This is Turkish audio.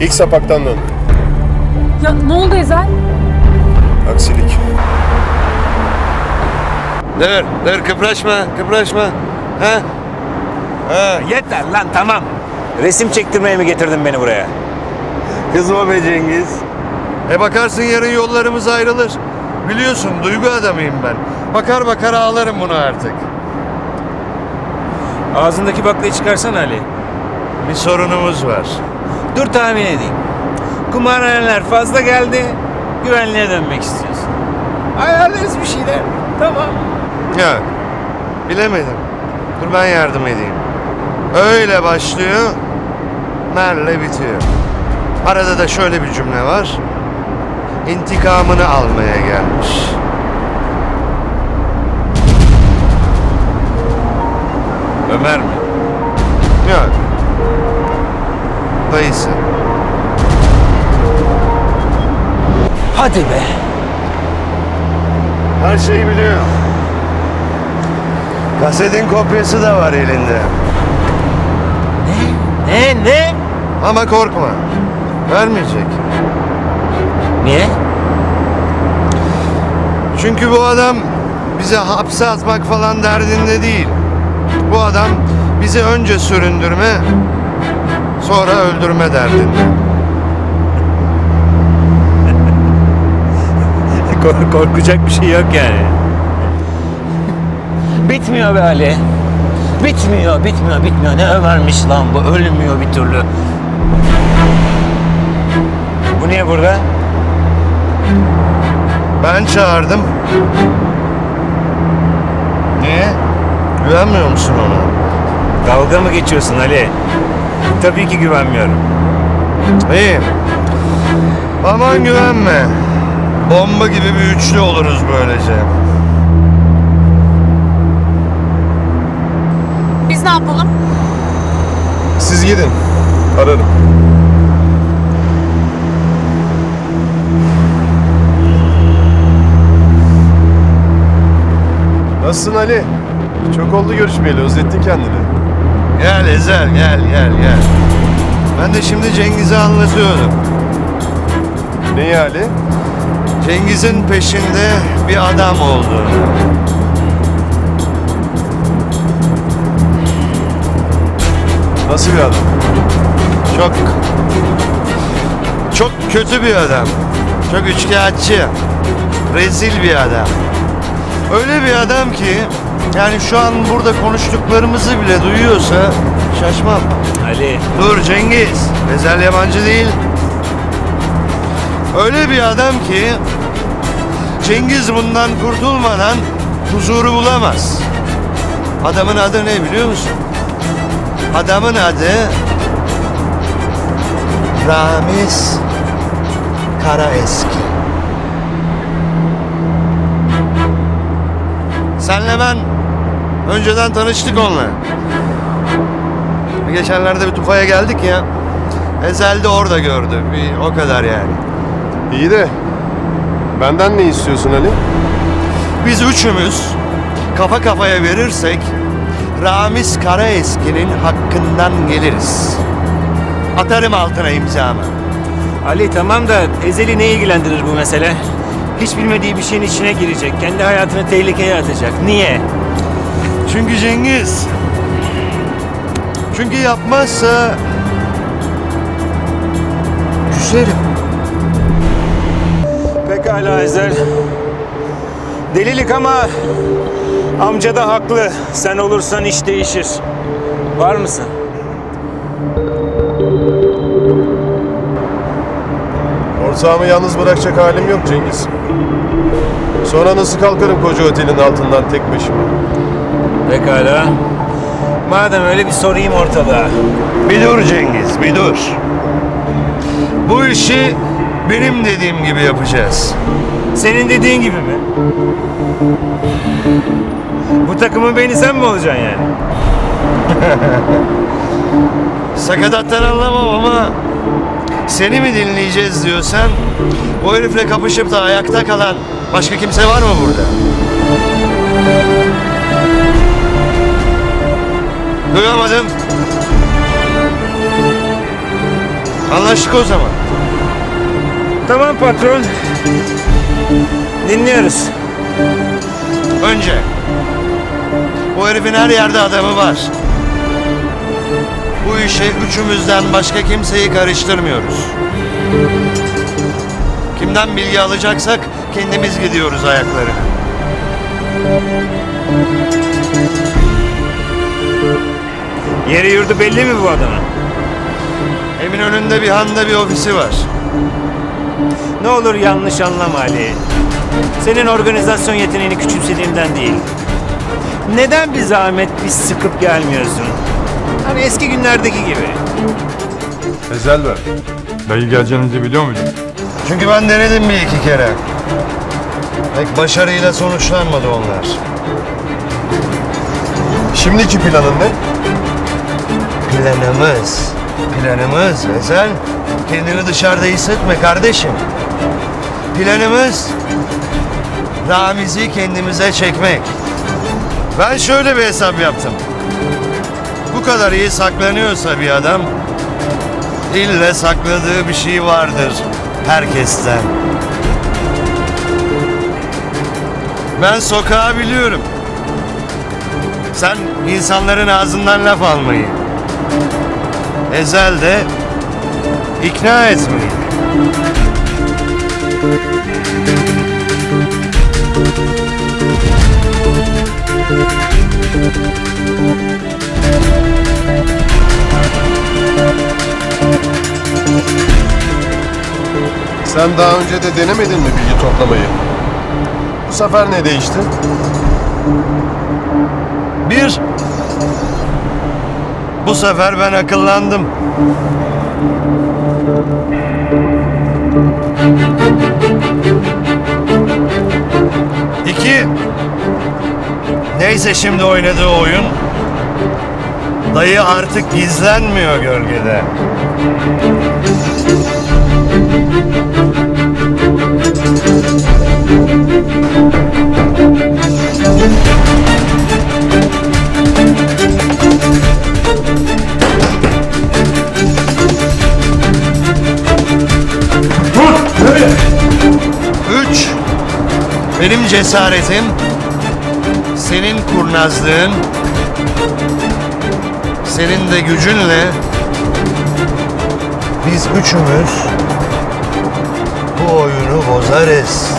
İlk sapaktan dön. Ya ne oldu Ezel? Aksilik. Dur, dur kıpraşma, kıpraşma. Ha? Ha, Yeter lan tamam. Resim çektirmeye mi getirdin beni buraya? kızma be Cengiz. E bakarsın yarın yollarımız ayrılır. Biliyorsun duygu adamıyım ben. Bakar bakar ağlarım bunu artık. Ağzındaki baklayı çıkarsana Ali. Bir sorunumuz var. Dur tahmin edeyim. Kumarhaneler fazla geldi. Güvenliğe dönmek istiyorsun. Ayarlarız bir şeyler. Tamam. Ya, bilemedim. Dur ben yardım edeyim. Öyle başlıyor, merle bitiyor. Arada da şöyle bir cümle var. İntikamını almaya gelmiş. Ömer mi? Dayısı. Hadi be. Her şeyi biliyor. Kasetin kopyası da var elinde. Ne ne? Ama korkma. Vermeyecek. Niye? Çünkü bu adam bize hapse atmak falan derdinde değil. Bu adam bizi önce süründürme, sonra öldürme derdinde. Kork- korkacak bir şey yok yani. Bitmiyor be Ali. Bitmiyor, bitmiyor, bitmiyor. Ne Ömer'miş lan bu. Ölmüyor bir türlü. Bu niye burada? Ben çağırdım. Niye? Güvenmiyor musun ona? Dalga mı geçiyorsun Ali? Tabii ki güvenmiyorum. İyi. Aman güvenme. Bomba gibi bir üçlü oluruz böylece. Biz ne yapalım? Siz gidin. Ararım. Nasılsın Ali? Çok oldu görüşmeyeli. Özlettin kendini. Gel Ezel gel gel gel. Ben de şimdi Cengiz'e anlatıyordum. Neyi Ali? Cengiz'in peşinde bir adam olduğunu. Nasıl bir adam? Çok çok kötü bir adam. Çok üçkağıtçı. Rezil bir adam. Öyle bir adam ki yani şu an burada konuştuklarımızı bile duyuyorsa şaşmam. Ali. Dur Cengiz. Ezel yabancı değil. Öyle bir adam ki Cengiz bundan kurtulmadan huzuru bulamaz. Adamın adı ne biliyor musun? Adamın adı Ramiz Karaeski. Senle ben önceden tanıştık onunla. Geçenlerde bir tufaya geldik ya. Ezel de orada gördü. Bir o kadar yani. İyi de benden ne istiyorsun Ali? Biz üçümüz kafa kafaya verirsek Ramiz Karaeski'nin hakkından geliriz. Atarım altına imzamı. Ali tamam da Ezel'i ne ilgilendirir bu mesele? Hiç bilmediği bir şeyin içine girecek. Kendi hayatını tehlikeye atacak. Niye? Çünkü Cengiz çünkü yapmazsa küserim. Pekala Ezel. Delilik ama amca da haklı. Sen olursan iş değişir. Var mısın? Ortağımı yalnız bırakacak halim yok Cengiz. Sonra nasıl kalkarım koca otelin altından tek başıma? Pekala. Madem öyle bir sorayım ortalığa. Bir dur Cengiz, bir dur. Bu işi benim dediğim gibi yapacağız. Senin dediğin gibi mi? Bu takımın beyni sen mi olacaksın yani? Sakatattan anlamam ama seni mi dinleyeceğiz diyorsan o herifle kapışıp da ayakta kalan başka kimse var mı burada? Duyamadım. Anlaştık o zaman. Tamam patron. Dinliyoruz. Önce bu herifin her yerde adamı var. Bu işe üçümüzden başka kimseyi karıştırmıyoruz. Kimden bilgi alacaksak kendimiz gidiyoruz ayakları. Yeri yurdu belli mi bu adamın? Emin önünde bir handa bir ofisi var. Ne olur yanlış anlama Ali. Senin organizasyon yeteneğini küçümsediğimden değil. Neden bir zahmet biz sıkıp gelmiyorsun? Hani eski günlerdeki gibi. Ezel ver. Dayı geleceğinizi biliyor muydun? Çünkü ben denedim bir iki kere. Pek başarıyla sonuçlanmadı onlar. Şimdiki planın ne? Planımız, planımız Ezel, kendini dışarıda hissetme kardeşim. Planımız, Ramiz'i kendimize çekmek. Ben şöyle bir hesap yaptım. Bu kadar iyi saklanıyorsa bir adam, ille sakladığı bir şey vardır herkesten. Ben sokağı biliyorum. Sen insanların ağzından laf almayı, Ezel de ikna etmeyi. Sen daha önce de denemedin mi bilgi toplamayı? Bu sefer ne değişti? Bir, bu sefer ben akıllandım. İki, neyse şimdi oynadığı oyun, dayı artık gizlenmiyor gölgede. Benim cesaretim, senin kurnazlığın, senin de gücünle biz üçümüz bu oyunu bozarız.